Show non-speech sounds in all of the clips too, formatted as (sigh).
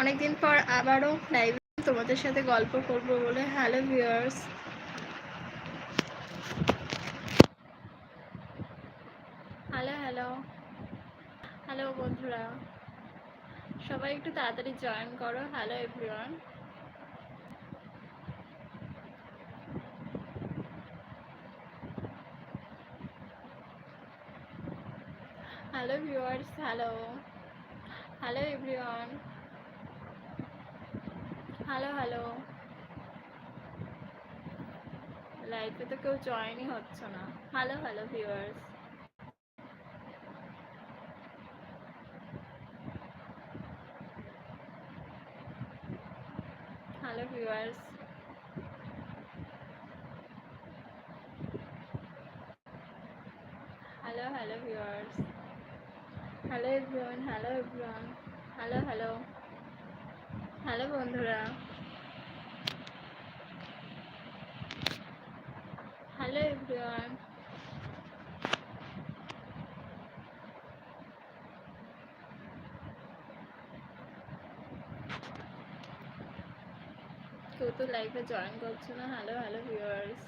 অনেকদিন পর আবারও লাইভে তোমাদের সাথে গল্প করব বলে। Hello viewers hello hello hello বন্ধুরা। সবাই একটু তাড়াতাড়ি জয়েন করো। Hello everyone hello viewers hello hello everyone hello hello লাইফে তো কেউ জয়েনই হচ্ছে না। Hello hello viewers hello viewers hello hello viewers hello everyone hello everyone hello hello hello বন্ধুরা। Hello everyone. কেউ তো লাইভে জয়েন করছে না। Hello hello viewers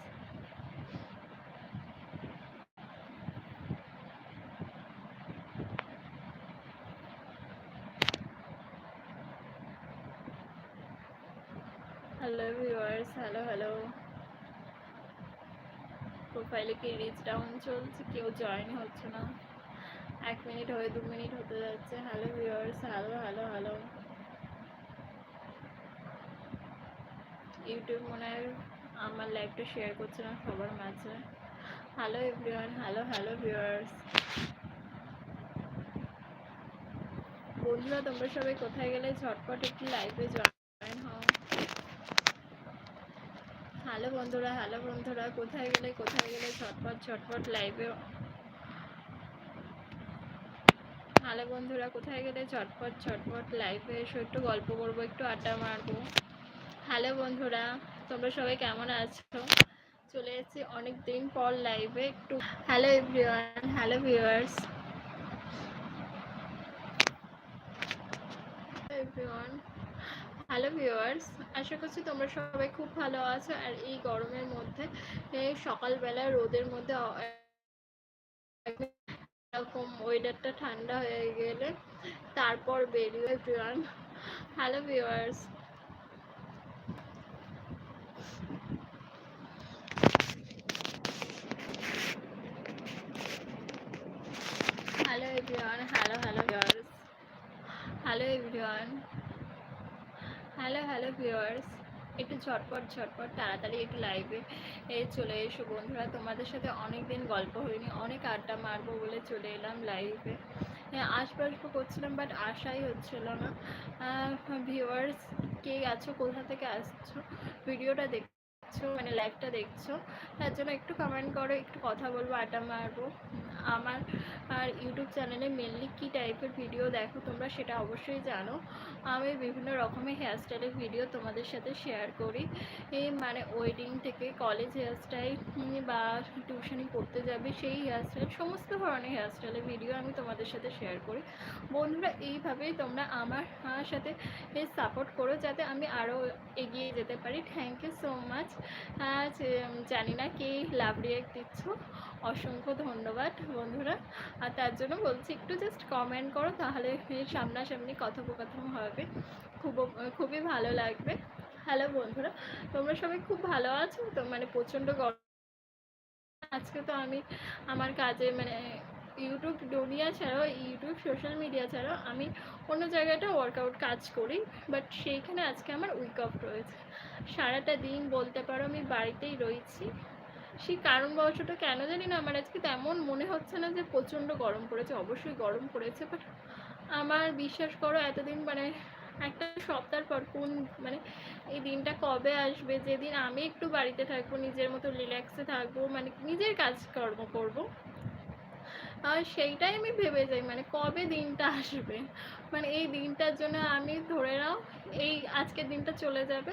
hello viewers hello hello প্রোফাইলে কি রিচ ডাউন চলছে, কেউ জয়েন হচ্ছে না। এক মিনিট হয়ে, দু মিনিট হতে যাচ্ছে। Hello viewers hello hello hello YouTube মনে হয় আমার লাইভটা শেয়ার করছে না, সবার মাঝে। Hello everyone hello hello viewers বন্ধুরা, তোমরা সবাই কোথায় গেলে? ঝটপট একটু লাইভে জয়েন হও হ্যালো বন্ধুরা হ্যালো বন্ধুরা, কোথায় গেলে কোথায় গেলে ঝটপট ঝটপট লাইভে হ্যালো বন্ধুরা, কোথায় গেলে ঝটপট ঝটপট লাইভে এসো, একটু গল্প করব, একটু আড্ডা মারবো। হ্যালো বন্ধুরা, তোমরা সবাই কেমন আছো? চলে এসেছি অনেক দিন পর লাইভে একটু hello everyone hello viewers everyone hello viewers আশা করছি তোমরা সবাই খুব ভালো আছো আর এই গরমের মধ্যে সকালবেলা রোদের মধ্যে এরকম ওয়েদারটা ঠান্ডা হয়ে গেলে তারপর বেরিয়ে everyone hello viewers hello everyone hello hello viewers hello everyone hello hello viewers. একটু ঝটপট ঝটপট, তাড়াতাড়ি একটু লাইভে এ চলে এসো বন্ধুরা। তোমাদের সাথে অনেক দিন গল্প হয়নি, অনেক আড্ডা মারবো বলে চলে এলাম লাইভে আসব আসব করছিলাম বাট আশাই হচ্ছিল না। ভিউয়ার্স, কে আছো, কোথা থেকে আসছো? ভিডিওটা দেখছ মানে লাইভটা দেখছ, তার জন্য একটু কমেন্ট করো, একটু কথা বলব, আড্ডা মারবো। আমার আর ইউটিউব চ্যানেলে মেনলি কী টাইপের ভিডিও দেখো তোমরা সেটা অবশ্যই জানো। আমি বিভিন্ন রকমের হেয়ারস্টাইলের ভিডিও তোমাদের সাথে শেয়ার করি। এই মানে ওয়েডিং থেকে কলেজ হেয়ারস্টাইল বা টিউশনি পড়তে যাবে সেই হেয়ারস্টাইল সমস্ত ধরনের হেয়ারস্টাইলের ভিডিও আমি তোমাদের সাথে শেয়ার করি। বন্ধুরা, এইভাবেই তোমরা আমার সাথে সাপোর্ট করো যাতে আমি আরও এগিয়ে যেতে পারি। থ্যাংক ইউ সো মাচ জানি না কে লাভ রিয়াক্ট দিচ্ছ। অসংখ্য ধন্যবাদ বন্ধুরা। আর তার জন্য বলছি, একটু জাস্ট কমেন্ট করো, তাহলে সামনাসামনি কথোপকথন হবে। খুব, খুবই ভালো লাগবে। হ্যালো বন্ধুরা, তোমরা সবাই খুব ভালো আছো? তো মানে প্রচণ্ড গরম আজকে তো আমি আমার কাজে মানে ইউটিউব দুনিয়া ছাড়াও ইউটিউব সোশ্যাল মিডিয়া ছাড়াও আমি অন্য জায়গাটা ওয়ার্কআউট কাজ করি বাট সেইখানে আজকে আমার উইক অফ রয়েছে। সারাটা দিন বলতে পারো আমি বাড়িতেই রয়েছি। সেই কারণবশত কেন জানি না, আমার আজকে তেমন মনে হচ্ছে না যে প্রচণ্ড গরম পড়েছে। অবশ্যই গরম পড়েছে বাট আমার বিশ্বাস করো এতদিন মানে একটা সপ্তাহ পর কোন মানে এই দিনটা কবে আসবে, যেদিন আমি একটু বাড়িতে থাকব, নিজের মতো রিল্যাক্সে থাকব মানে নিজের কাজকর্ম করব সেইটাই আমি ভেবে যাই মানে কবে দিনটা আসবে? মানে এই দিনটার জন্য আমি ধরে নাও এই আজকের দিনটা চলে যাবে।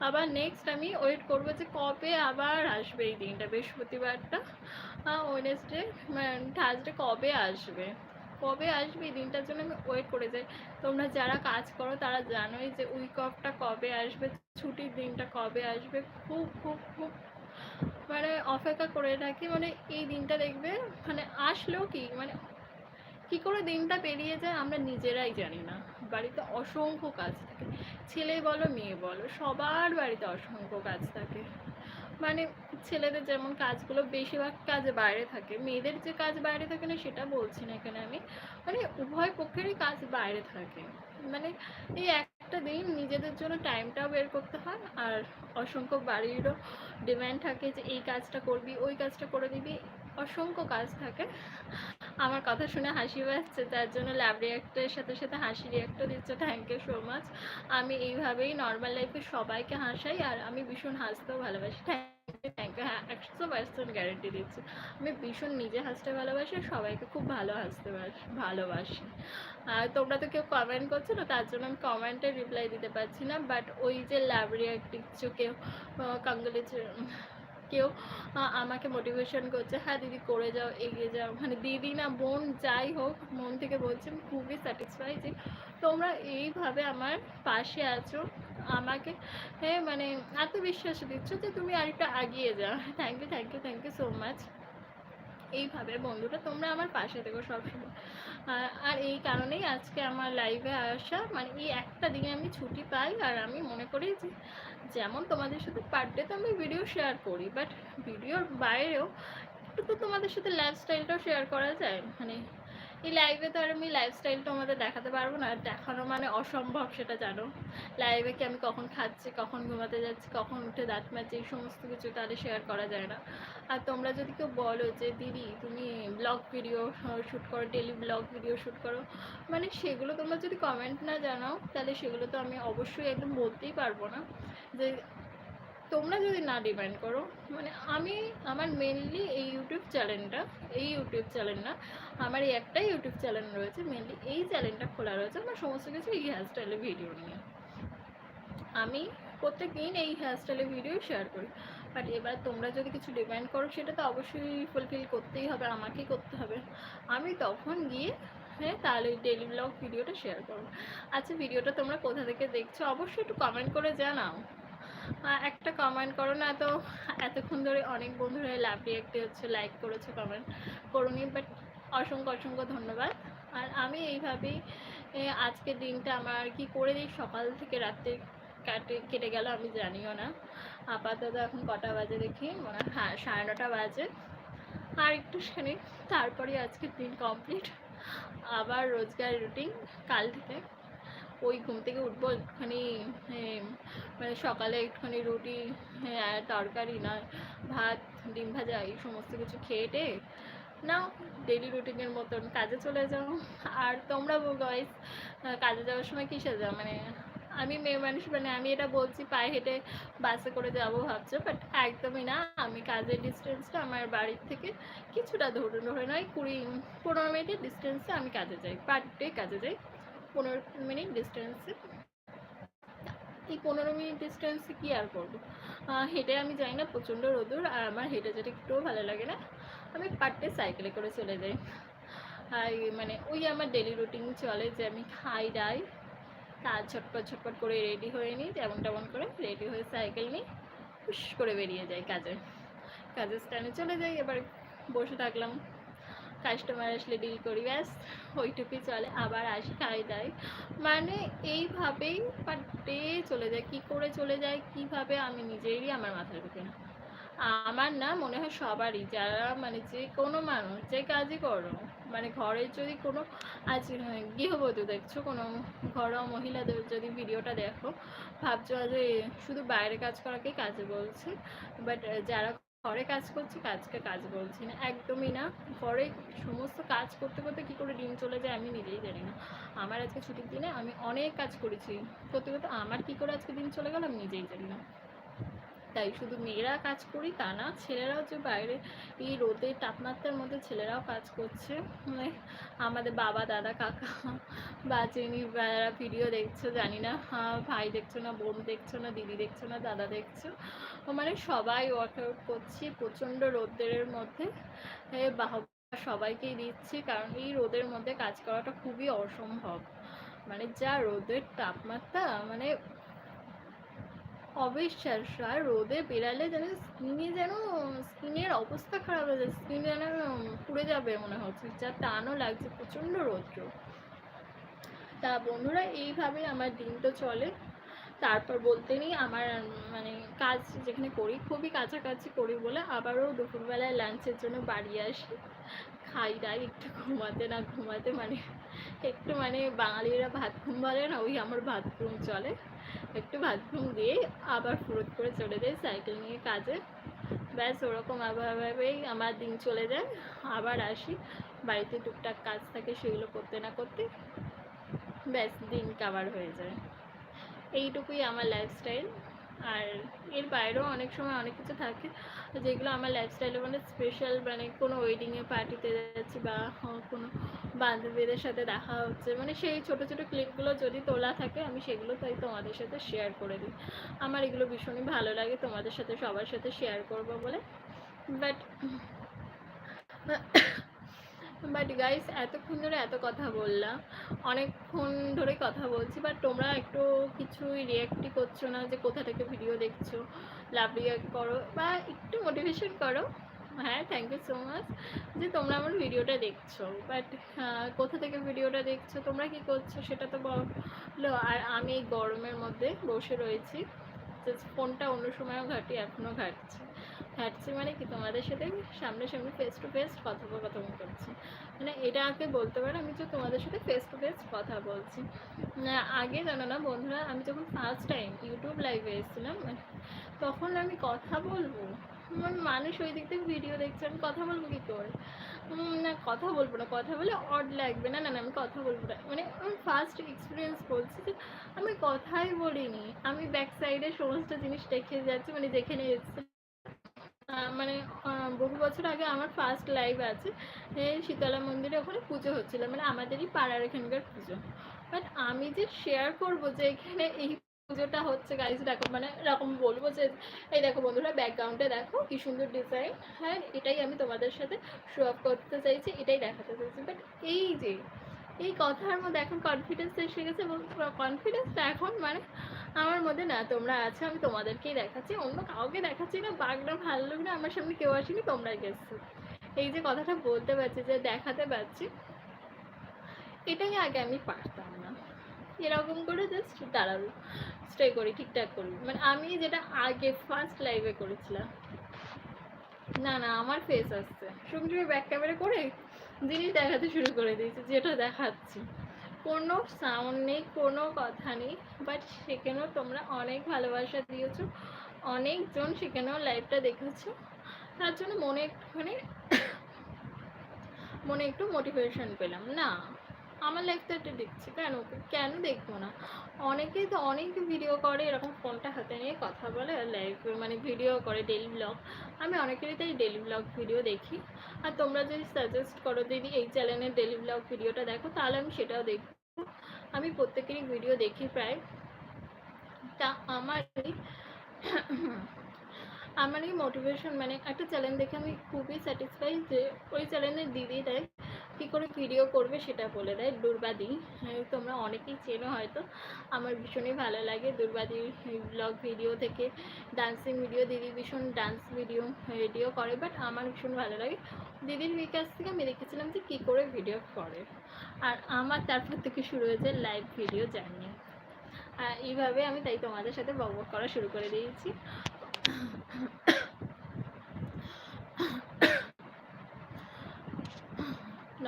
আবার নেক্সট আমি ওয়েট করব যে কবে আবার আসবে এই দিনটা, বৃহস্পতিবারটা। ওয়েনেসডে থার্সডে কবে আসবে? কবে আসবে এই দিনটার জন্য আমি ওয়েট করে যাই। তোমরা যারা কাজ করো তারা জানোই যে উইক অফটা কবে আসবে, ছুটির দিনটা কবে আসবে, খুব খুব খুব মানে অপেক্ষা করে থাকি মানে এই দিনটা দেখবে মানে আসলেও কি মানে কি করে দিনটা পেরিয়ে যায় আমরা নিজেরাই জানি না। বাড়িতে অসংখ্য কাজ থাকে, ছেলে বলো, মেয়ে বলো, সবার বাড়িতে অসংখ্য কাজ থাকে। মানে ছেলেদের যেমন কাজগুলো বেশিরভাগ কাজ বাইরে থাকে, মেয়েদের যে কাজ বাইরে থাকে না সেটা বলছি না এখানে আমি মানে উভয় পক্ষেরই কাজ বাইরে থাকে। মানে এই একটা দিন নিজেদের জন্য টাইমটাও বের করতে হয় আর অসংখ্য বাড়িরও ডিম্যান্ড থাকে যে এই কাজটা করবি, ওই কাজটা করে দিবি অসংখ্য কাজ থাকে। আমার কথা শুনে হাসি পাচ্ছে তার জন্য ল্যাব রিয়াক্টের সাথে সাথে হাসি রিয়াক্টও দিচ্ছে থ্যাংক ইউ সো মাচ আমি এইভাবেই নর্মাল লাইফে সবাইকে হাসাই আর আমি ভীষণ হাসতেও ভালোবাসি। থ্যাংক হ্যাঁ একশো পার্সেন্ট গ্যারেন্টি দিচ্ছি। আমি ভীষণ নিজে হাসতে ভালোবাসি সবাইকে খুব ভালো হাসতে বাস- ভালোবাসি। আর তোমরা তো কেউ কমেন্ট করছ না, তার জন্য আমি কমেন্টে রিপ্লাই দিতে পারছি না। বাট ওই যে ল্যাব রিয়াক্ট কেউ কংগ্রেচ কেউ আমাকে মোটিভেশন করছে হ্যাঁ দিদি, করে যাও, এগিয়ে যাও। মানে দিদি না, বোন যাই হোক, মন থেকে বলছি খুবই স্যাটিসফাই যে তোমরা এইভাবে আমার পাশে আছো। আমাকে হ্যাঁ মানে এত বিশ্বাস দিচ্ছ যে তুমি আরেকটা এগিয়ে যাও। Thank you thank you thank you so much এইভাবে বন্ধুরা তোমরা আমার পাশে থেকো সবসময়। আর এই কারণেই আজকে আমার লাইভে আসা মানে এই একটা দিনে আমি ছুটি পাই, আর আমি মনে করি যে যেমন তোমাদের সাথে পার ডে তো আমি ভিডিও শেয়ার করি বাট ভিডিওর বাইরেও একটু তো তোমাদের সাথে লাইফস্টাইলটাও শেয়ার করা যায়। মানে এই লাইভে তো আর আমি লাইফস্টাইলটা আমাদের দেখাতে পারব না দেখানো মানে অসম্ভব সেটা জানো। লাইভে কি আমি কখন খাচ্ছি, কখন ঘুমাতে যাচ্ছি, কখন উঠে দাঁত মারছি এই সমস্ত কিছু তাহলে শেয়ার করা যায় না। আর তোমরা যদি কেউ বলো যে, দিদি, তুমি ব্লগ ভিডিও শ্যুট করো ডেলি ব্লগ ভিডিও শ্যুট করো মানে সেগুলো তোমরা যদি কমেন্ট না জানাও, তাহলে সেগুলো তো আমি অবশ্যই একদম বলতেই পারব না। যে তোমরা যদি না ডিমান্ড করো মানে আমি আমার মেনলি এই ইউটিউব চ্যানেলটা এই ইউটিউব চ্যানেল না আমার এই একটাই ইউটিউব চ্যানেল রয়েছে মেনলি এই চ্যানেলটা খোলা রয়েছে আমার সমস্ত কিছু এই হেয়ারস্টাইলের ভিডিও নিয়ে। আমি প্রত্যেক দিন এই হেয়ারস্টাইলের ভিডিও শেয়ার করি। বাট এবার তোমরা যদি কিছু ডিমান্ড করো, সেটা তো অবশ্যই ফুলফিল করতেই হবে আমাকেই করতে হবে। আমি তখন গিয়ে হ্যাঁ তাহলে ডেলি ব্লগ ভিডিওটা শেয়ার করব। আচ্ছা ভিডিওটা তোমরা কোথা থেকে দেখছ? অবশ্যই একটু কমেন্ট করে জানাও। একটা কমেন্ট করো না তো। এতক্ষণ ধরে অনেক বন্ধুরা লাভ রিয়াক্টে হচ্ছে লাইক করেছ কমেন্ট করুনি বাট অসংখ্য অসংখ্য ধন্যবাদ। আর আমি এইভাবেই আজকের দিনটা আমার আর কি করে দিই? সকাল থেকে রাত্রে কাটে, কেটে গেল, আমি জানিও না। আপাতত এখন কটা বাজে দেখি? মনে হয় হ্যাঁ সাড়ে নটা বাজে। আর একটু একটুখানি তারপরে আজকের দিন কমপ্লিট আবার রোজগার রুটিন কাল থেকে। ওই ঘুম থেকে উঠবো একটুখানি মানে সকালে একটুখানি রুটি হ্যাঁ, তরকারি না ভাত ডিম ভাজা এই সমস্ত কিছু খেয়ে টেয়ে নাও ডেলি রুটিনের মতন কাজে চলে যাও। আর তোমরা গাইস কাজে যাওয়ার সময় কিসে যাও? মানে আমি মেয়ে মানুষ মানে আমি এটা বলছি পায়ে হেঁটে বাসে করে যাব ভাবছ বাট একদমই না। আমি কাজের ডিস্টেন্সটা আমার বাড়ির থেকে কিছুটা ধরুন ধরে নয় কুড়ি পনেরো মিনিটের ডিস্টেন্সে আমি কাজে যাই পার ডে কাজে যাই। পনেরো মিনিট ডিস্টেন্সে এই পনেরো মিনিট ডিস্টেন্সে কী আর করব? হেঁটে আমি যাই না, প্রচণ্ড রোদুর, আর আমার হেঁটে যেতে একটুও ভালো লাগে না। আমি পার ডে সাইকেলে করে চলে যাই। আর মানে ওই আমার ডেলি রুটিন চলে যে আমি খাই, দাই। তার ছটপট ছটপট করে রেডি হয়ে নিই, যেমন তেমন করে রেডি হয়ে সাইকেল নিই, হুশ করে বেরিয়ে যাই কাজে। কাজের স্ট্যান্ডে চলে যাই, এবার বসে থাকলাম। কাস্টমার আসলে ডিল করি, ব্যাস, ওইটুকুই চলে। আবার আসি খাই দাই মানে এইভাবেই পার ডে চলে যায়, কী করে চলে যায়, কীভাবে আমি নিজেরই আমার মাথায় ঢুকে না। আমার না মনে হয় সবারই, যারা মানে যে কোনো মানুষ যে কাজই করো মানে ঘরের যদি কোনো আজ গৃহবধূ দেখছ, কোনো ঘরোয়া মহিলাদের যদি ভিডিওটা দেখো, ভাবছ যে শুধু বাইরে কাজ করাকেই কাজে বলছে বাট যারা ঘরে কাজ করছি, কাজকে কাজ বলছি না, একদমই না। ঘরে সমস্ত কাজ করতে করতে কি করে দিন চলে যায় আমি নিজেই জানি না। আমার আজকে ছুটির দিনে আমি অনেক কাজ করেছি। করতে করতে আমার কি করে আজকে দিন চলে গেল আমি নিজেই জানি না। তাই শুধু মেয়েরা কাজ করি তা না, ছেলেরাও যে বাইরে এই রোদে তাপমাত্রার মধ্যে ছেলেরাও কাজ করছে। মানে আমাদের বাবা, দাদা, কাকা বা যিনি যারা ভিডিও দেখছ, জানি না ভাই দেখছ না, বোন দেখছ না, দিদি দেখছ না, দাদা দেখছ মানে সবাই ওয়ার্কআউট করছি প্রচণ্ড রোদের মধ্যে। এ বাহ, সবাইকেই দিচ্ছি কারণ এই রোদের মধ্যে কাজ করাটা খুবই অসম্ভব। মানে যা রোদের তাপমাত্রা মানে অবিশ্বাস্য। আর রোদে বেরালে যেন স্কিনে যেন, স্কিনের অবস্থা খারাপ হয়ে যায়, স্কিন যেন পুড়ে যাবে মনে হচ্ছে। যা টানও লাগছে প্রচণ্ড রৌদ্র। তা বন্ধুরা, এইভাবে আমার দিন তো চলে। তারপর বলতে নেই, আমার মানে কাজ যেখানে করি, খুবই কাছাকাছি করি বলে আবারও দুপুরবেলায় লাঞ্চের জন্য বাড়ি আসি। খাই, দাই, একটু ঘুমাতে না ঘুমাতে মানে একটু মানে বাঙালিরা ভাত ঘুম বলে না, ওই আমার ভাত ঘুম চলে। একটু ঘুম দিয়ে আবার ফুরত করে চলে যাই সাইকেল নিয়ে কাজে। ব্যাস, ওরকম আবহাওয়াভাবেই আমার দিন চলে যায়। আবার আসি, বাড়িতে টুকটাক কাজ থাকে সেগুলো করতে না করতে। ব্যাস, দিন কাবার হয়ে যায়। এইটুকুই আমার লাইফস্টাইল আর এর বাইরেও অনেক সময় অনেক কিছু থাকে, যেগুলো আমার লাইফস্টাইলে মানে স্পেশাল মানে কোনো ওয়েডিংয়ে পার্টিতে যাচ্ছি বা কোনো বান্ধবীদের সাথে দেখা হচ্ছে। মানে সেই ছোট ছোট ক্লিপগুলো যদি তোলা থাকে, আমি সেগুলো তাই তোমাদের সাথে শেয়ার করে দিই। আমার এগুলো ভীষণই ভালো লাগে, তোমাদের সাথে, সবার সাথে শেয়ার করব বলে। বাট বাট গাইস এতক্ষণ ধরে এত কথা বললাম। অনেকক্ষণ ধরে কথা বলছি বাট তোমরা একটু কিছুই রিয়াক্টই করছ না যে কোথা থেকে ভিডিও দেখছ। লাভ রিয়াক্ট করো বা একটু মোটিভেশন করো। হ্যাঁ থ্যাংক ইউ সো মাচ যে তোমরা আমার ভিডিওটা দেখছ বাট কোথা থেকে ভিডিওটা দেখছ, তোমরা কি করছ সেটা তো বলো। আর আমি এই গরমের মধ্যে বসে রয়েছি ফোনটা অন্য সময়ও ঘাটি, এখনও ঘাটছি। ঘাটছি মানে কি, তোমাদের সাথে সামনাসামনি ফেস টু ফেস কথোপকথন করছি। মানে এটা আগে বলতে পারে, আমি তো তোমাদের সাথে ফেস টু ফেস কথা বলছি। আগে জানো না বন্ধুরা, আমি যখন ফার্স্ট টাইম ইউটিউব লাইভে এসেছিলাম তখন আমি কথা বলব। মানে মানুষ ওই দিক থেকে ভিডিও দেখছে, আমি কথা বলব কী করে? না, কথা বলব না, কথা বলে অড লাগবে। না না না, আমি কথা বলব না। মানে আমি ফার্স্ট এক্সপিরিয়েন্স বলছি যে, আমি কথাই বলিনি। আমি ব্যাক সাইডে সমস্ত জিনিস দেখে যাচ্ছি মানে যেখানে এসছে। মানে বহু বছর আগে আমার ফার্স্ট লাইভ আছে শীতলা মন্দিরে ওখানে পুজো হচ্ছিল। মানে আমাদেরই পাড়ার এখানকার পুজো। বাট আমি যে শেয়ার করব যে এখানে এই পুজোটা হচ্ছে গাইজ দেখো মানে এরকম বলব যে, এই দেখো বন্ধুরা ব্যাকগ্রাউন্ডে দেখো কি সুন্দর ডিজাইন হ্যাঁ এটাই আমি তোমাদের সাথে শো আপ করতে চাইছি, এটাই দেখাতে চাইছি। বাট এই যে, এই কথার মধ্যে এখন কনফিডেন্স এসে গেছে এবং কনফিডেন্সটা এখন মানে আমার মধ্যে, না, তোমরা আছো, আমি তোমাদেরকেই দেখাচ্ছি। অন্য কাউকে দেখাচ্ছি না বাঘটা ভালো না, আমার সামনে কেউ আসেনি, তোমরাই গেছো এই যে কথাটা বলতে পারছি, যে দেখাতে পারছি, এটাই আগে আমি পারতাম না। এরকম করে জাস্ট দাঁড়াবো স্টে করি, ঠিকঠাক করি। মানে আমি যেটা আগে ফার্স্ট লাইভে করেছিলাম, না না, আমার ফেস আসছে। সঙ্গে ব্যাক ক্যামেরা করে জিনিস দেখাতে শুরু করে দিয়েছে, যেটা দেখাচ্ছি। কোনো সাউন্ড নেই, কোনো কথা নেই বাট সেখানেও তোমরা অনেক ভালোবাসা দিয়েছ, অনেকজন সেখানেও লাইভটা দেখেছ। তার জন্য মনে একটুখানি, মনে একটু মোটিভেশন পেলাম, না। আমার লাইফটা দেখছি। কেন? কেন দেখব না? অনেকেই তো অনেক ভিডিও করে, এরকম ফোনটা হাতে নিয়ে কথা বলে লাইভ মানে ভিডিও করে ডেলি ব্লগ আমি অনেকেরই তাই ডেলি ব্লগ ভিডিও দেখি। আর তোমরা যদি সাজেস্ট করো, দিদি, এই চ্যানেলের ডেলি ব্লগ ভিডিওটা দেখো, তাহলে আমি সেটাও দেখব। আমি প্রত্যেকেরই ভিডিও দেখি প্রায়। তা আমার আমার এই মোটিভেশন মানে একটা চ্যানেল দেখে আমি খুবই স্যাটিসফাই যে ওই চ্যানেলের দিদি দেয় কী করে ভিডিও করবে সেটা বলে দেয় দুর্বাদি। তোমরা অনেকেই চেনো হয়তো। আমার ভীষণই ভালো লাগে দুর্বাদি ব্লগ ভিডিও থেকে। ডান্সিং ভিডিও দিদি ভীষণ ডান্স ভিডিও ভিডিও করে বাট আমার ভীষণ ভালো লাগে। দিদির কাছ থেকে আমি দেখেছিলাম যে কী করে ভিডিও করে। আর আমার তারপর থেকে শুরু হয়েছে লাইভ ভিডিও জার্নি এইভাবে আমি তাই তোমাদের সাথে বক করা শুরু করে দিয়েছি।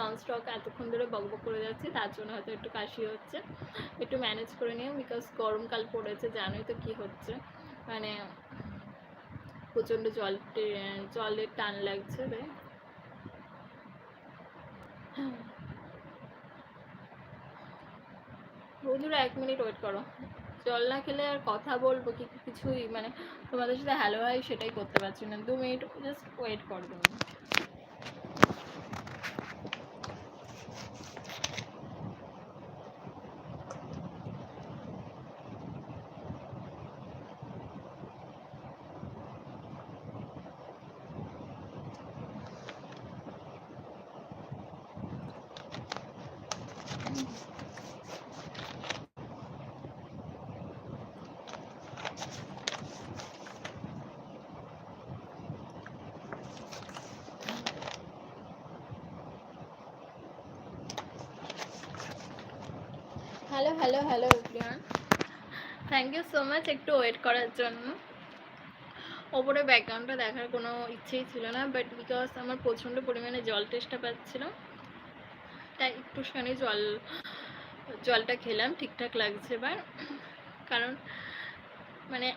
ননস্টক এতক্ষণ ধরে বক বক করে যাচ্ছি, তার জন্য হয়তো একটু কাশি হচ্ছে। একটু ম্যানেজ করে নিও বিকজ গরমকাল পড়েছে, জানোই তো কি হচ্ছে। মানে প্রচণ্ড জল জলের টান লাগছে রে। বন্ধুরা, এক মিনিট ওয়েট করো। জল না খেলে আর কথা বলব কি, কিছুই মানে তোমাদের সাথে হ্যালো হাই সেটাই করতে পারছি না। দু মিনিট জাস্ট ওয়েট করো তুমি। Hello hello everyone thank you so much একটু ওয়েট করার জন্য। ওপরে ব্যাকগ্রাউন্ডটা দেখার কোনো ইচ্ছেই ছিল না বাট বিকজ আমার প্রচণ্ড পরিমাণে জল টেস্টটা পাচ্ছিল তাই একটুখানি জল, জলটা খেলাম, ঠিকঠাক লাগছে এবার। কারণ মানে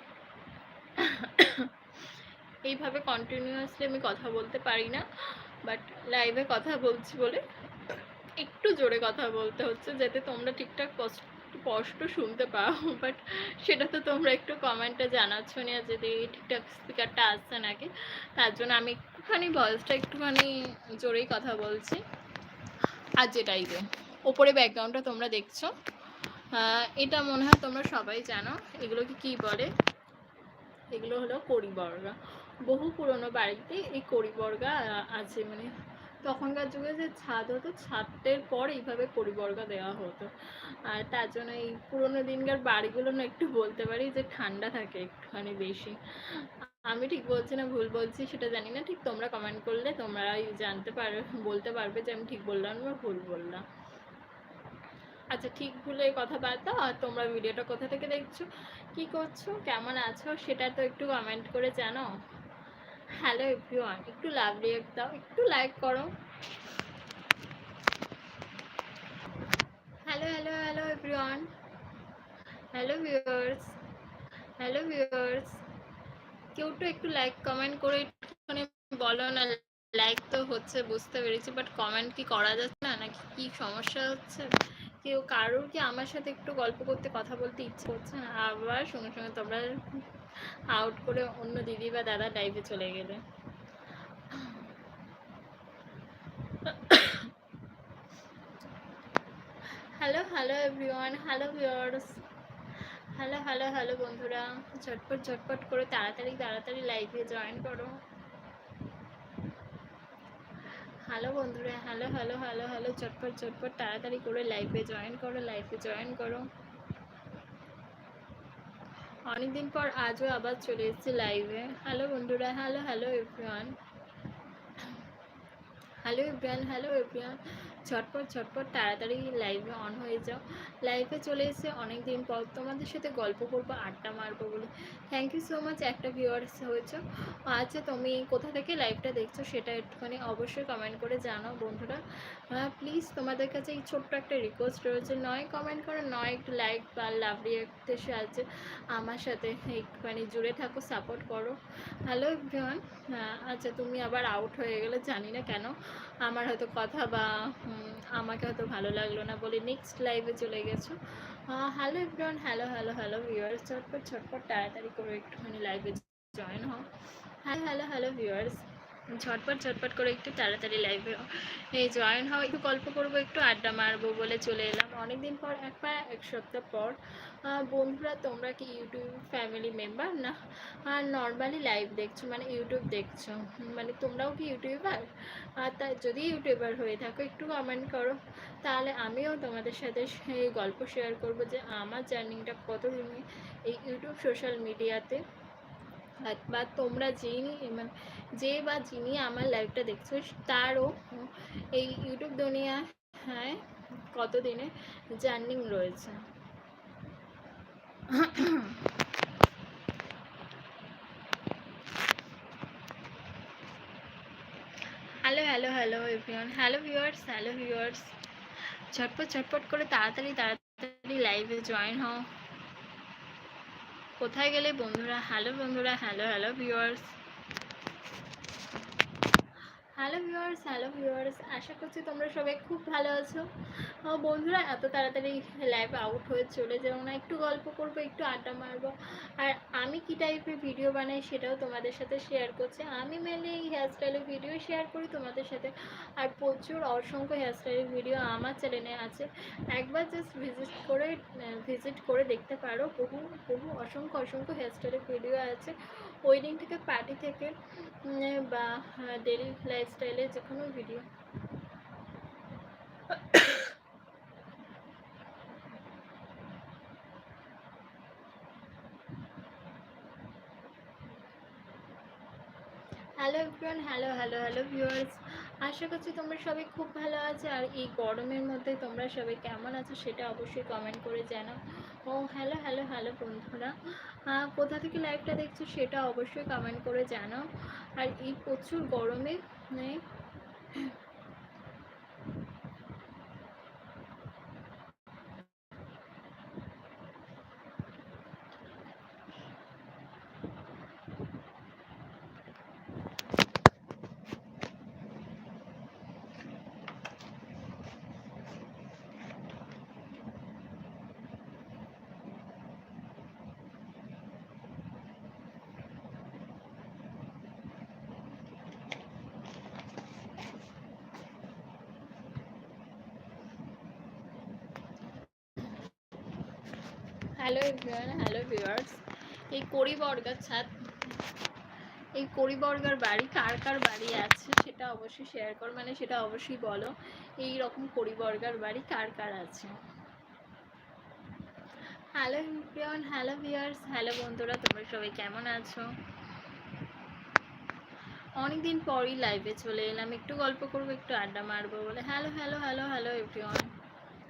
এইভাবে কন্টিনিউয়াসলি আমি কথা বলতে পারি না বাট লাইভে কথা বলছি বলে একটু জোরে কথা বলতে হচ্ছে, যাতে তোমরা ঠিকঠাক স্পষ্ট কষ্ট শুনতে পাও বাট সেটা তো তোমরা একটু কমেন্টে জানাচ্ছ না যদি ঠিকঠাক স্পিকারটা আসছে নাকি, তার জন্য আমি একটুখানি ভয়েসটা একটুখানি জোরেই কথা বলছি। আর যেটাই যে, ওপরে ব্যাকগ্রাউন্ডটা তোমরা দেখছ এটা মনে হয় তোমরা সবাই জানো, এগুলোকে কি বলে? এগুলো হলো কড়িবর্গা বহু পুরনো বাড়িতে এই কড়িবর্গা আছে মানে তখনকার যুগে যে ছাদ হতো ছাদের পর এইভাবে কড়িবর্গা দেওয়া হতো। আর তার জন্য এই পুরোনো দিনকার বাড়িগুলো না একটু বলতে পারি যে ঠান্ডা থাকে একটুখানি বেশি। আমি ঠিক বলছি না ভুল বলছি সেটা জানি না, ঠিক তোমরা কমেন্ট করলে তোমরাই জানতে পারবে বলতে পারবে যে আমি ঠিক বললাম বা ভুল বললাম। আচ্ছা ঠিক ভুলে কথা বাদ আর তোমরা ভিডিওটা কোথা থেকে দেখছ, কি করছ, কেমন আছো সেটা তো একটু কমেন্ট করে জানো হ্যালো এভরিওয়ান একটু লাভ রিয়েক্ট দাও, একটু লাইক করো। Hello hello hello everyone hello viewers hello viewers কেউ তো একটু লাইক কমেন্ট করে একটুখানি বলো না লাইক তো হচ্ছে, বুঝতে পেরেছি বাট কমেন্ট কি করা যাচ্ছে না, নাকি কি সমস্যা হচ্ছে? কেউ কারোর কি আমার সাথে একটু গল্প করতে, কথা বলতে ইচ্ছে করছে না? আবার সঙ্গে সঙ্গে তোমরা আউট করে অন্য দিদি বা দাদা লাইভে চলে গেলে। Hello hello everyone hello viewers hello hello hello বন্ধুরা, ঝটপট ঝটপট করে তাড়াতাড়ি তাড়াতাড়ি লাইভে জয়েন করো। হ্যালো বন্ধুরা হ্যালো হ্যালো হ্যালো হ্যালো চটপট চটপট তাড়াতাড়ি করে লাইভে জয়েন করো লাইভে জয়েন করো। অনেকদিন পর আজও আবার চলে এসেছি লাইভে হ্যালো বন্ধুরা hello hello everyone hello everyone hello everyone ঝটপট ঝটপট তাড়াতাড়ি লাইভে অন হয়ে যাও। লাইভে চলে এসে অনেক দিন পর তোমাদের সাথে গল্প করব, আড্ডা মারবো বলে। থ্যাংক ইউ সো মাচ একটা ভিউয়ার্স হয়েছে। আচ্ছা তুমি কোথা থেকে লাইভটা দেখছ সেটা একটুখানি অবশ্যই কমেন্ট করে জানাও বন্ধুরা। হ্যাঁ প্লিজ তোমাদের কাছে এই ছোট্ট একটা রিকোয়েস্ট রয়েছে। নয় কমেন্ট করো, নয় একটু লাইক বা লাভ রিয়েক্টের সাহায্যে আমার সাথে একটুখানি জুড়ে থাকো সাপোর্ট করো। হ্যালো এভরিওয়ান আচ্ছা তুমি আবার আউট হয়ে গেলে জানি না কেন। আমার হয়তো কথা বা আমাকে হয়তো ভালো লাগল না বলে নেক্সট লাইভে চলে গেছো। Hello everyone hello hello hello viewers চটপট চটপট, তাড়াতাড়ি করে একটুখানি লাইভে জয়েন হও। হ্যালো হ্যালো হ্যালো ভিউয়ার্স ঝটপট ঝটপট করে একটু তাড়াতাড়ি লাইভে এই জয়েন হও। একটু গল্প করব, একটু আড্ডা মারবো বলে চলে এলাম। অনেকদিন পর একবার এক সপ্তাহ পর বন্ধুরা, তোমরা কি ইউটিউব ফ্যামিলি মেম্বার? না, আর নর্মালি লাইভ দেখছ মানে ইউটিউব দেখছ? মানে তোমরাও কি ইউটিউবার? আর তাই যদি ইউটিউবার হয়ে থাকো, একটু কমেন্ট করো। তাহলে আমিও তোমাদের সাথে সেই গল্প শেয়ার করব যে আমার জার্নিংটা কত দিনে এই ইউটিউব সোশ্যাল মিডিয়াতে বা তোমরা যিনি মানে যে বা যিনি আমার লাইভটা দেখছ, তারও এই ইউটিউব দুনিয়া হ্যাঁ কতদিনে জার্নিং রয়েছে। Hello hello hello everyone hello viewers hello viewers ঝটপট ঝটপট করে তাড়াতাড়ি তাড়াতাড়ি লাইভে জয়েন হও। কোথায় গেলে বন্ধুরা? হ্যালো বন্ধুরা. Hello hello viewers hello viewers hello viewers আশা করছি তোমরা সবাই খুব ভালো আছো। বন্ধুরা, এত তাড়াতাড়ি লাইভ আউট হয়ে চলে যাও না, একটু গল্প করব, একটু আড্ডা মারবো। আর আমি কি টাইপের ভিডিও বানাই সেটাও তোমাদের সাথে শেয়ার করছি। আমি মেনলি এই হেয়ারস্টাইলের ভিডিও শেয়ার করি তোমাদের সাথে। আর প্রচুর অসংখ্য হেয়ারস্টাইলের ভিডিও আমার চ্যানেলে আছে। একবার জাস্ট ভিজিট করে ভিজিট করে দেখতে পারো। বহু বহু অসংখ্য অসংখ্য হেয়ারস্টাইলের ভিডিও আছে। ওয়েডিং থেকে, পার্টি থেকে বা ডেলি লাইফস্টাইলে যে কোনো video hello everyone hello hello hello viewers আশা করছি তোমরা সবাই খুব ভালো আছো আর এই গরমের মধ্যে তোমরা সবাই কেমন আছো সেটা অবশ্যই কমেন্ট করে জানাও। ও হ্যালো হ্যালো হ্যালো বন্ধুরা। কোথা থেকে লাইভটা দেখছ সেটা অবশ্যই কমেন্ট করে জানাও। আর এই প্রচুর গরমে মানে হ্যালো এভরিওয়ান হ্যালো ভিউয়ার্স এই কড়ি বর্গার ছাদ, এই কড়ি বর্গার বাড়ি কার কার বাড়ি আছে সেটা অবশ্যই শেয়ার কর মানে সেটা অবশ্যই বলো, এই রকম কড়ি বর্গার বাড়ি কার কার আছে? Hello everyone hello viewers hello বন্ধুরা, তোমরা সবাই কেমন আছো? অনেকদিন পরই লাইভে চলে এলাম, একটু গল্প করব, একটু আড্ডা মারবো বলে। Hello hello hello hello everyone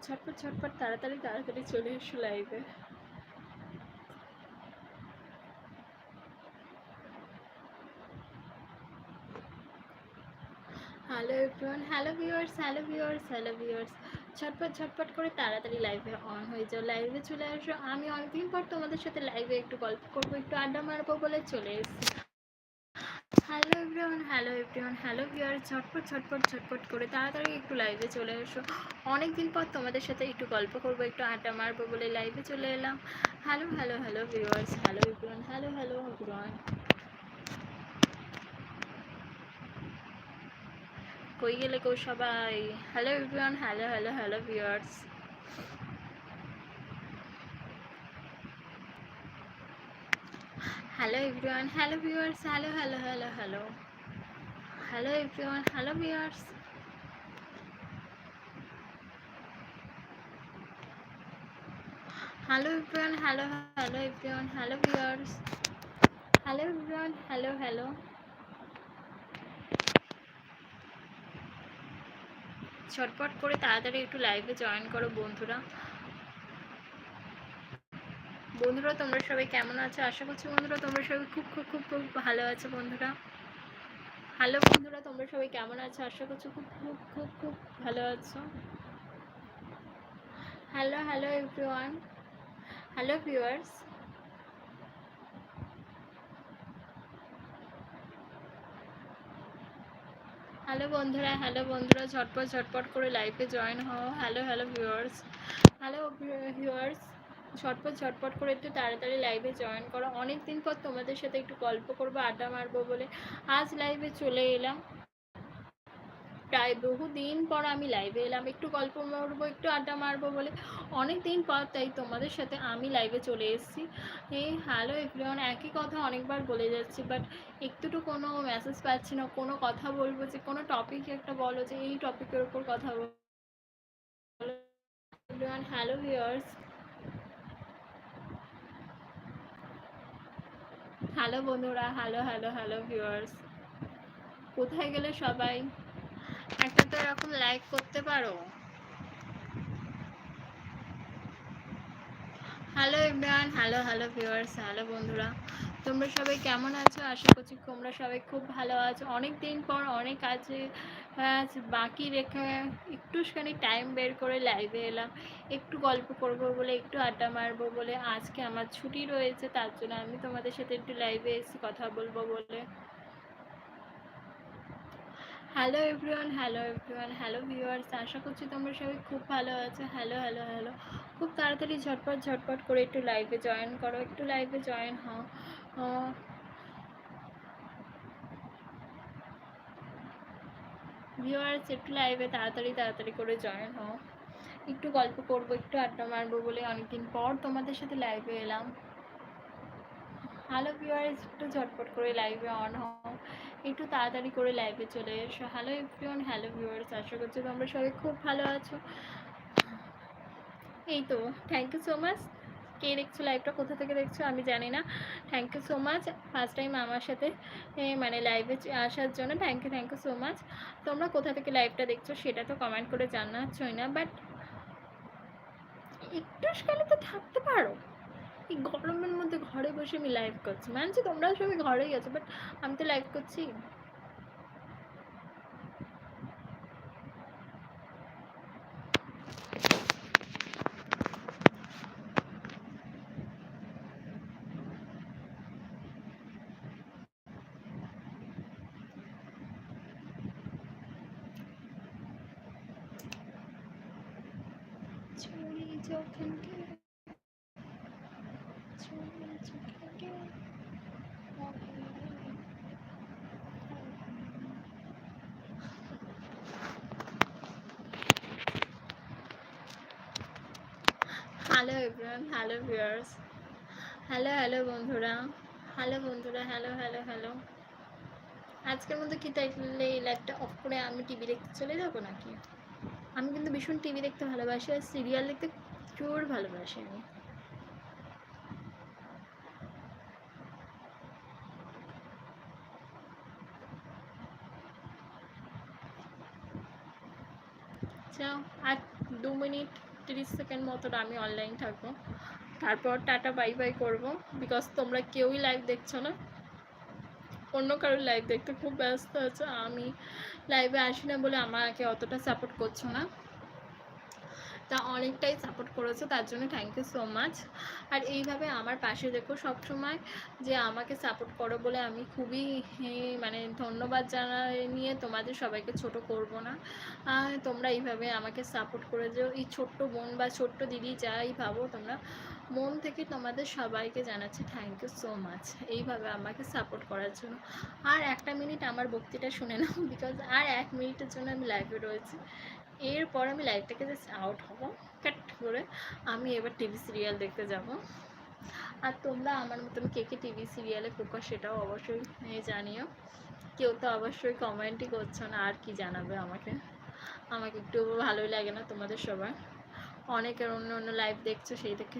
ছটপট ছটপট, তাড়াতাড়ি তাড়াতাড়ি চলে এসো লাইভে hello everyone hello viewers hello viewers hello viewers ছটপট ছটপট করে তাড়াতাড়ি লাইভে অন হয়ে যাও। লাইভে চলে আসো। আমি অনেকদিন পর তোমাদের সাথে লাইভে একটু গল্প করব, একটু আড্ডা মারবো বলে চলে এসেছি। Hello everyone hello everyone hello viewer ছটপট ছটপট ছটপট করে তাড়াতাড়ি একটু লাইভে চলে এসো অনেক দিন পর তোমাদের সাথে একটু গল্প করব, একটু আড্ডা মারবো বলে লাইভে চলে এলাম। Hello hello hello viewers hello everyone hello hello everyone কই গেলে কো সবাই? Hello everyone hello hello hello viewers hello everyone hello viewers hello hello hello hello hello everyone hello viewers hello everyone hello hello everyone hello viewers hello everyone hello hello ছটপট করে তাড়াতাড়ি একটু লাইভে join করো বন্ধুরা। বন্ধুরা, তোমরা সবাই কেমন আছো? আশা করছি বন্ধুরা, তোমরা সবাই খুব খুব খুব খুব ভালো আছো বন্ধুরা। হ্যালো বন্ধুরা, তোমরা সবাই কেমন আছো? আশা করছি খুব খুব খুব খুব ভালো আছো। Hello hello everyone hello viewers hello বন্ধুরা হ্যালো বন্ধুরা, ঝটপট ঝটপট করে লাইভে জয়েন হও। Hello hello viewers hello viewers ঝটপট ঝটপট করে একটু তাড়াতাড়ি লাইভে জয়েন করো। অনেক দিন পর তোমাদের সাথে একটু গল্প করব, আড্ডা মারবো বলে। আজ লাইভে চলে এলাম। প্রায় বহু দিন পর আমি লাইভে এলাম। একটু গল্প মারবো একটু আড্ডা মারবো বলে। অনেক দিন পর তাই তোমাদের সাথে আমি লাইভে চলে এসেছি। এই হ্যালো এভরিওয়ান একই কথা অনেকবার বলে যাচ্ছি বাট একটুটু কোনো মেসেজ পাচ্ছি না, কোনো কথা বলব যে, কোনো টপিক একটা বলো যে, এই টপিকের উপর কথা বলো। এভরিওয়ান হ্যালো ভিউয়ার্স হ্যালো বন্ধুরা হ্যালো হ্যালো হ্যালো ভিউয়ার্স কোথায় গেলে সবাই? একটা তো এরকম লাইক করতে পারো। Hello Imran hello hello viewers hello বন্ধুরা। তোমরা সবাই কেমন আছো? আশা করছি তোমরা সবাই খুব ভালো আছো। অনেক দিন পর অনেক কাজ বাকি রেখে একটুখানি টাইম বের করে লাইভে এলাম। একটু গল্প করব বলে, একটু আড্ডা মারবো বলে। আজকে আমার ছুটি রয়েছে, তার জন্য আমি তোমাদের সাথে একটু লাইভে এসে কথা বলব বলে। Hello everyone hello everyone hello viewers আশা করছি তোমরা সবাই খুব ভালো আছো। হ্যালো হ্যালো হ্যালো খুব তাড়াতাড়ি ঝটপট ঝটপট করে একটু লাইভে জয়েন করো, একটু লাইভে জয়েন হও। ভিউয়ার্স একটু লাইভে তাড়াতাড়ি তাড়াতাড়ি করে জয়েন হও। একটু গল্প করব, একটু আড্ডা মারবো বলে অনেকদিন পর তোমাদের সাথে লাইভে এলাম। হ্যালো ভিউয়ার্স একটু ঝটপট করে লাইভে অন হও। একটু তাড়াতাড়ি করে লাইভে চলে এসো। হ্যালো এভরিওয়ান হ্যালো ভিউয়ার্স আশা করছি তোমরা সবাই খুব ভালো আছো। এই তো থ্যাংক ইউ সো মাচ কে দেখছ লাইভটা কোথা থেকে দেখছ আমি জানি না। Thank you so much first time আমার সাথে মানে লাইভে আসার জন্য thank you thank you so much তোমরা কোথা থেকে লাইভটা দেখছ সেটা তো কমেন্ট করে জানাচ্ছই না বাট একটু সকালে তো থাকতে পারো। এই গরমের মধ্যে ঘরে বসে আমি লাইভ করছি। মানছি তোমরা সবাই ঘরেই আছো বাট আমি তো লাইভ করছি। চলি যখন গে- চলি যখন গে- hello everyone hello viewers. Hello hello বন্ধুরা। হ্যালো বন্ধুরা, হ্যালো হ্যালো হ্যালো। আজকের মধ্যে কি তাইলে এই লাইভটা অফ করে আমি টিভি দেখতে চলে যাব নাকি? আমি কিন্তু ভীষণ টিভি দেখতে ভালোবাসি আর সিরিয়াল দেখতে প্রচুর ভালোবাসি আমি। যাও আর দু মিনিট তিরিশ সেকেন্ড মতন আমি অনলাইন থাকব। তারপর টাটা, বাই বাই করব। বিকজ তোমরা কেউই লাইভ দেখছ না। অন্য কারোর লাইভ দেখতে খুব ব্যস্ত আছে। আমি লাইভে আসি না বলে আমাকে অতটা সাপোর্ট করছ না। তা অনেকটাই সাপোর্ট করেছ, তার জন্য থ্যাংক ইউ সো মাচ আর এইভাবে আমার পাশে দেখো সবসময় যে আমাকে সাপোর্ট করো বলে আমি খুবই মানে ধন্যবাদ জানাই নিয়ে তোমাদের সবাইকে ছোট করব না। তোমরা এইভাবে আমাকে সাপোর্ট করে যেও। এই ছোট্ট বোন বা ছোট্ট দিদি যাই ভাবো তোমরা মন থেকে তোমাদের সবাইকে জানাচ্ছি থ্যাংক ইউ সো মাচ এইভাবে আমাকে সাপোর্ট করার জন্য। আর একটা মিনিট আমার বক্তৃতা শুনে নাও (laughs) বিকজ আর এক মিনিটের জন্য আমি লাইভে রয়েছি। এরপর আমি লাইভটাকে জাস্ট আউট হব। কাট করে আমি এবার টিভি সিরিয়াল দেখতে যাব। আর তোমরা আমার মতন কে কে টিভি সিরিয়ালে ফোকাস সেটাও অবশ্যই জানিও। কেউ তো অবশ্যই কমেন্টই করছ না, আর কি জানাবে আমাকে? আমাকে একটু ভালোই লাগে না তোমাদের সবার। অনেকের অন্য অন্য লাইভ দেখছ সেই থেকে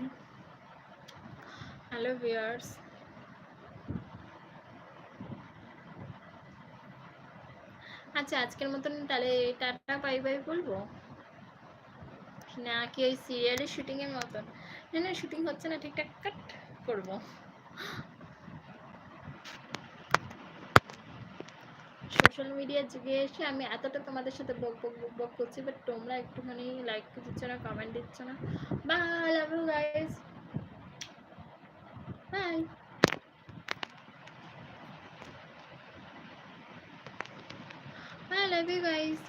হ্যালো ভিউয়ার্স আচ্ছা আজকের মতন তাহলে টাটা বাই বাই বলব? না, কি ওই সিরিয়ালের শুটিংয়ের মতন? না না শুটিং হচ্ছে না, ঠিকঠাক কাট করব। সোশ্যাল মিডিয়ার যুগে এসে আমি এতটা তোমাদের সাথে বক বক বক বক করছি বাট তোমরা একটুখানি লাইক দিচ্ছ না কমেন্ট দিচ্ছ না। Bye love you guys bye bye love you guys